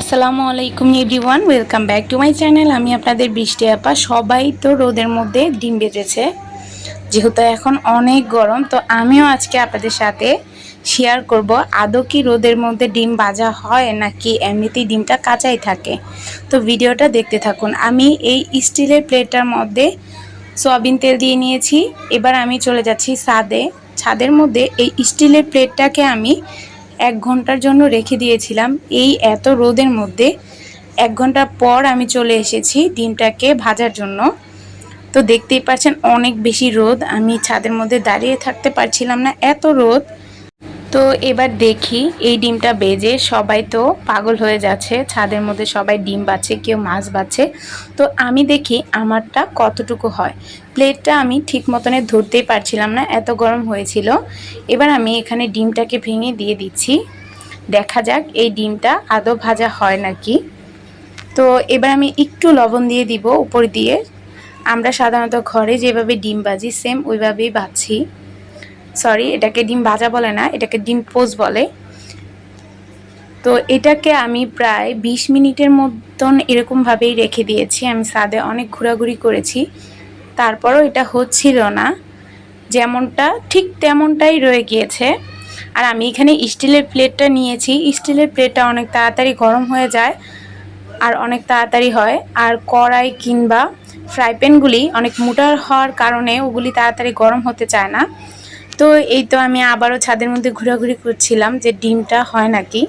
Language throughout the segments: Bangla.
আসসালামু আলাইকুম everyone, welcome back to my channel. আমি আপনাদের বৃষ্টি আপা। সবাই তো রোদের মধ্যে ডিম বেজেছে যেহেতু এখন অনেক গরম, তো আমিও আজকে আপনাদের সাথে শেয়ার করব, আদৌ কি রোদের মধ্যে ডিম ভাজা হয় নাকি এমনিতেই ডিমটা কাঁচাই থাকে। তো ভিডিওটা দেখতে থাকুন। আমি এই স্টিলের প্লেটটার মধ্যে সয়াবিন তেল দিয়ে নিয়েছি। এবার আমি চলে যাচ্ছি ছাদে। ছাদের মধ্যে এই স্টিলের প্লেটটাকে আমি এক ঘণ্টার জন্য রেখে দিয়েছিলাম। এই এত রোদের মধ্যে এক ঘণ্টা পর আমি চলে এসেছি ডিমটাকে ভাজার জন্য। তো দেখতেই পাচ্ছেন অনেক বেশি রোদ। আমি ছাদের মধ্যে দাঁড়িয়ে থাকতে পারছিলাম না। এত রোদ তো এবার দেখি এই ডিমটা বেজে সবাই তো পাগল হয়ে যাচ্ছে, ছাদের মধ্যে সবাই ডিম বাচ্ছে কেউ মাছ বাচ্ছে তো আমি দেখি আমারটা কতটুকু হয়। প্লেটটা আমি ঠিক মতনে ধরতেই পারছিলাম না, এত গরম হয়েছিল। এবার আমি এখানে ডিমটাকে ভেঙে দিয়ে দিচ্ছি। দেখা যাক এই ডিমটা আদৌ ভাজা হয় নাকি। তো এবার আমি একটু লবণ দিয়ে দিব উপর দিয়ে। আমরা সাধারণত ঘরে যেভাবে ডিম বাজি সেম ওইভাবেই বাছি। সরি এটাকে ডিম ভাজা বলে না, এটাকে ডিম পোজ বলে। তো এটাকে আমি প্রায় ২০ মিনিটের মতন এরকমভাবেই রেখে দিয়েছি। আমি সাদে অনেক ঘোরাঘুরি করেছি। তারপরও এটা হচ্ছিল না। যেমনটা ঠিক তেমনটাই রয়ে গিয়েছে। আর আমি এখানে স্টিলের প্লেটটা নিয়েছি। স্টিলের প্লেটটা অনেক তাড়াতাড়ি গরম হয়ে যায় আর অনেক তাড়াতাড়ি হয়। আর কড়াই কিংবা ফ্রাই প্যানগুলি অনেক মোটা হওয়ার কারণে ওগুলি তাড়াতাড়ি গরম হতে চায় না। তো এই তো আমি আবারও ছাদের মধ্যে ঘোরাঘুরি করছিলাম যে ডিমটা হয় নাকি।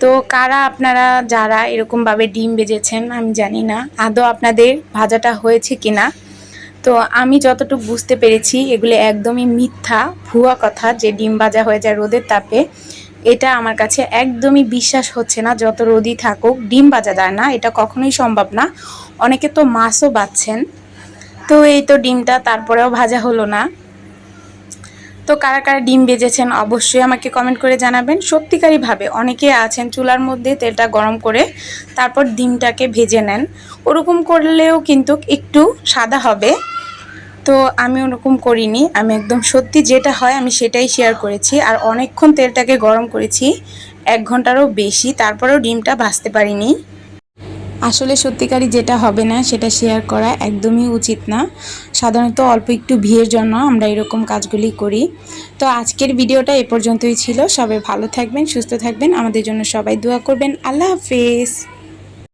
তো কারা আপনারা যারা এরকমভাবে ডিম বেজেছেন আমি জানি না। আদৌ আপনাদের ভাজাটা হয়েছে কি না তো আমি যতটুকু বুঝতে পেরেছি এগুলো একদমই মিথ্যা, ভুয়া কথা যে ডিম ভাজা হয়ে যায় রোদের তাপে। এটা আমার কাছে একদমই বিশ্বাস হচ্ছে না যত রোদই থাকুক, ডিম ভাজা যায় না, এটা কখনোই সম্ভব না। অনেকে তো মাছও বাচ্ছেন। তো এই তো ডিমটা তারপরেও ভাজা হলো না। তো কারা কারা ডিম বেজেছেন অবশ্যই আমাকে কমেন্ট করে জানাবেন। সত্যিকারীভাবে অনেকে আছেন চুলার মধ্যে তেলটা গরম করে তারপর ডিমটাকে ভেজে নেন। ওরকম করলেও কিন্তু একটু সাদা হবে। তো আমি ওরকম করিনি। আমি একদম সত্যি যেটা হয় আমি সেটাই শেয়ার করেছি। আর অনেকক্ষণ তেলটাকে গরম করেছি। এক ঘন্টারও বেশি। তারপরেও ডিমটা ভাজতে পারিনি। আসলে সত্যিকারই যেটা হবে না, সেটা শেয়ার করা একদমই উচিত না। সাধারণত অল্প একটু ভিড়ের জন্য আমরা এরকম কাজগুলি করি। তো আজকের ভিডিওটা এ পর্যন্তই ছিল। সবাই ভালো থাকবেন, সুস্থ থাকবেন। আমাদের জন্য সবাই দোয়া করবেন। আল্লাহ হাফেজ।